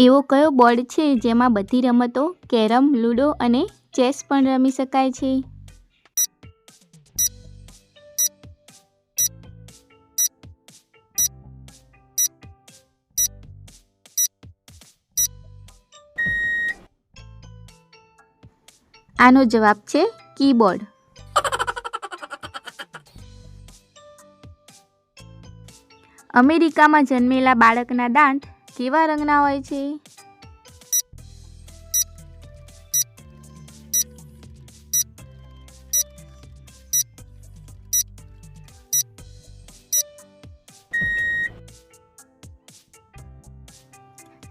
એવો કયો બોર્ડ છે જેમાં બધી રમતો, કેરમ, લૂડો અને ચેસ પણ રમી શકાય છે? આનો જવાબ છે કીબોર્ડ. અમેરિકામાં જન્મેલા બાળકના દાંત કેવા રંગના હોય છે?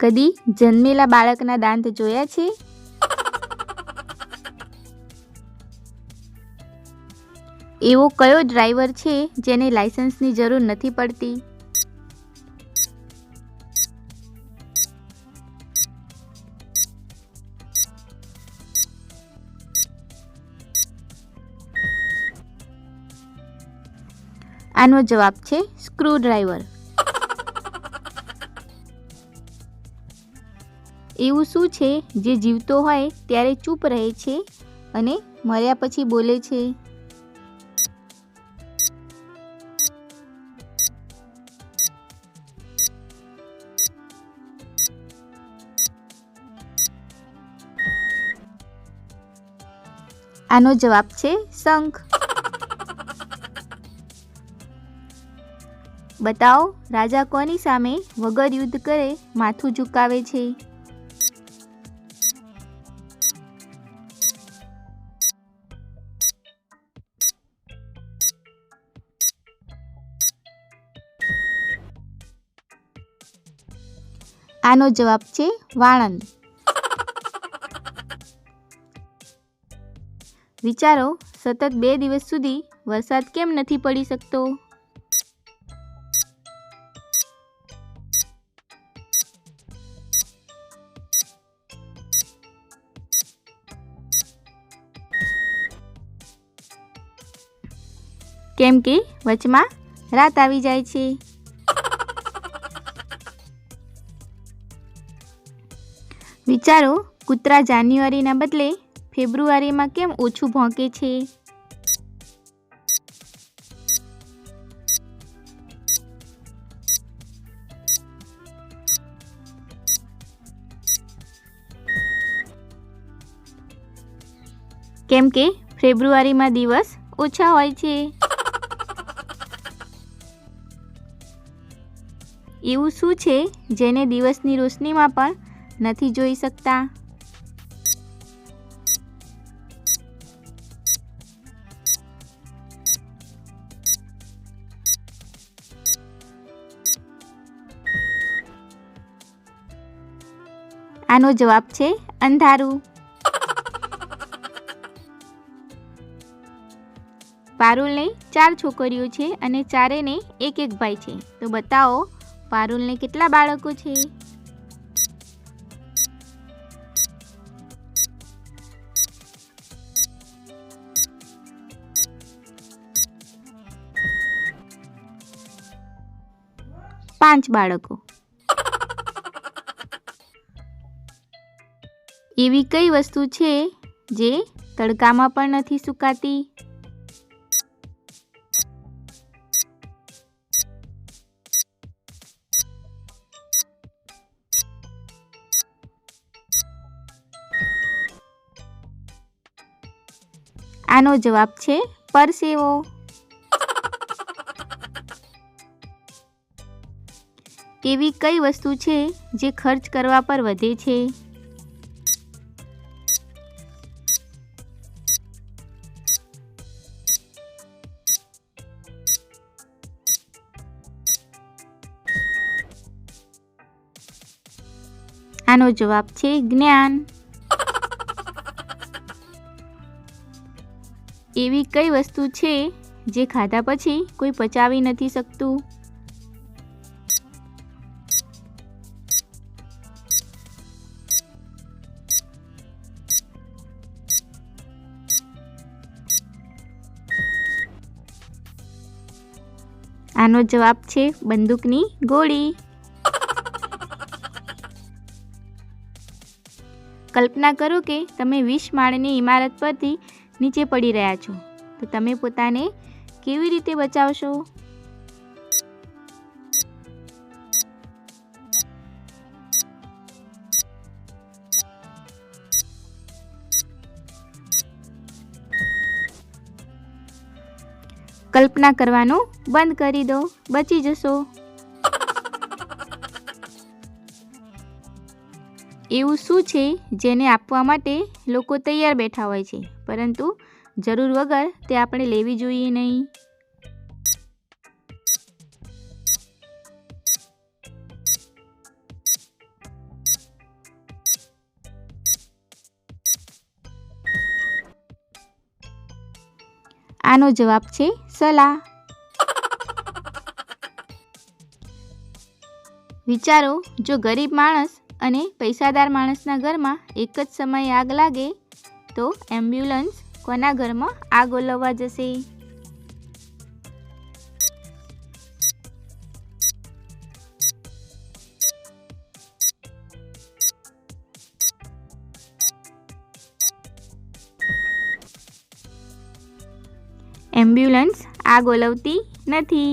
કદી જન્મેલા બાળકના દાંત જોયા છે? એવો કયો ડ્રાઈવર છે જેને લાયસન્સની જરૂર નથી પડતી? આનો જવાબ છે સ્ક્રૂ ડ્રાઈવર એવું શું છે જે જીવતો હોય ત્યારે ચૂપ રહે છે અને મર્યા પછી બોલે છે? આનો જવાબ છે શંખ. બતાવો, રાજા કોની સામે વગર યુદ્ધ કરે માથું ઝુકાવે છે? આનો જવાબ છે વાણંદ. વિચારો, સતત બે દિવસ સુધી વરસાદ કેમ નથી પડી શકતો? કેમ કે વચમાં રાત આવી જાય છે. વિચારો, કૂતરા જાન્યુઆરીના બદલે ફેબ્રુઆરીમાં કેમ ઓછું ભોંકે છે? કેમ કે ફેબ્રુઆરીમાં દિવસ ઓછા હોય છે. એવું શું છે જેને દિવસની રોશનીમાં પણ નથી જોઈ શકતા? આનો જવાબ છે અંધારું. પારુલને ચાર છોકરીઓ છે અને ચારેને એક એક ભાઈ છે. તો બતાવો પારુલને કેટલા બાળકો છે? પાંચ બાળકો. એવી કઈ વસ્તુ છે જે તડકામાં પણ નથી સુકાતી? આનો જવાબ છે પરસેવો. એવી કઈ વસ્તુ છે જે ખર્ચ કરવા પર વધે છે? આનો જવાબ છે જ્ઞાન. એવી કઈ વસ્તુ છે જે ખાધા પછી કોઈ પચાવી નથી શકતું? આનો જવાબ છે બંદૂકની ગોળી. કલ્પના કરો કે તમે વીસ માળની ઇમારત પરથી નીચે પડી રહ્યા છો. તો તમે પોતાને કેવી રીતે બચાવશો? કલ્પના કરવાનું બંધ કરી દો. બચી જશો. એવું શું છે જેને આપવા માટે લોકો તૈયાર બેઠા હોય છે? પરંતુ જરૂર વગર તે આપણે લેવી જોઈએ નહીં. આનો જવાબ છે સલાહ. વિચારો, જો ગરીબ માણસ અને પૈસાદાર માણસના ઘરમાં એક જ સમયે આગ લાગે, તો એમ્બ્યુલન્સ કોના ઘરમાં આગ ઓલવવા જશે? એમ્બ્યુલન્સ આગ ઓલવતી નથી.